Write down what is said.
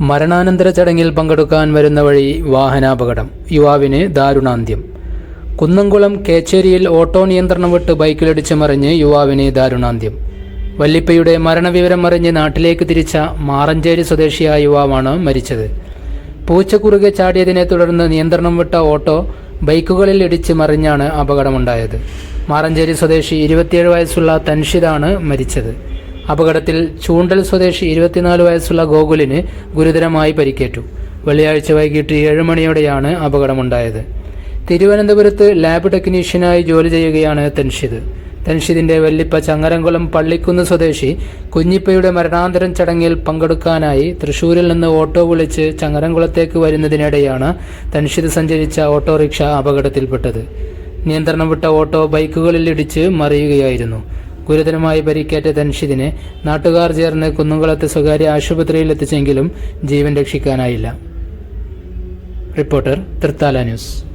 മരണാനന്തര ചടങ്ങിൽ പങ്കെടുക്കാൻ വരുന്ന വഴി വാഹനാപകടം. യുവാവിന് ദാരുണാന്ത്യം. കുന്നംകുളം കേച്ചേരിയിൽ ഓട്ടോ നിയന്ത്രണം വിട്ട് ബൈക്കിലിടിച്ച് മറിഞ്ഞ് യുവാവിന് ദാരുണാന്ത്യം. വല്ലിപ്പയുടെ മരണവിവരം അറിഞ്ഞ് നാട്ടിലേക്ക് തിരിച്ച മാറഞ്ചേരി സ്വദേശിയായ യുവാവാണ് മരിച്ചത്. പൂച്ചക്കുറുകെ ചാടിയതിനെ തുടർന്ന് നിയന്ത്രണം വിട്ട ഓട്ടോ ബൈക്കുകളിൽ ഇടിച്ച് മറിഞ്ഞാണ് അപകടമുണ്ടായത്. മാറഞ്ചേരി സ്വദേശി ഇരുപത്തിയേഴ് വയസ്സുള്ള തൻഷിദാണ് മരിച്ചത്. അപകടത്തിൽ ചൂണ്ടൽ സ്വദേശി ഇരുപത്തിനാല് വയസ്സുള്ള ഗോകുലിന് ഗുരുതരമായി പരിക്കേറ്റു. വെള്ളിയാഴ്ച വൈകിട്ട് ഏഴ് മണിയോടെയാണ് അപകടമുണ്ടായത്. തിരുവനന്തപുരത്ത് ലാബ് ടെക്നീഷ്യനായി ജോലി ചെയ്യുകയാണ് തൻഷിദ്. തൻഷിദിന്റെ വെള്ളിപ്പ ചങ്ങരംകുളം പള്ളിക്കുന്ന് സ്വദേശി കുഞ്ഞിപ്പയുടെ മരണാന്തരം ചടങ്ങിൽ പങ്കെടുക്കാനായി തൃശൂരിൽ നിന്ന് ഓട്ടോ വിളിച്ച് ചങ്ങരംകുളത്തേക്ക് വരുന്നതിനിടെയാണ് തൻഷിദ് സഞ്ചരിച്ച ഓട്ടോറിക്ഷ അപകടത്തിൽപ്പെട്ടത്. നിയന്ത്രണം വിട്ട ഓട്ടോ ബൈക്കുകളിൽ ഇടിച്ച് മറിയുകയായിരുന്നു. ഗുരുതരമായി പരിക്കേറ്റ തൻഷിദിനെ നാട്ടുകാർ ചേർന്ന് കുന്നുംകുളത്ത് സ്വകാര്യ ആശുപത്രിയിൽ എത്തിച്ചെങ്കിലും ജീവൻ രക്ഷിക്കാനായില്ല. Reporter Thrithala news.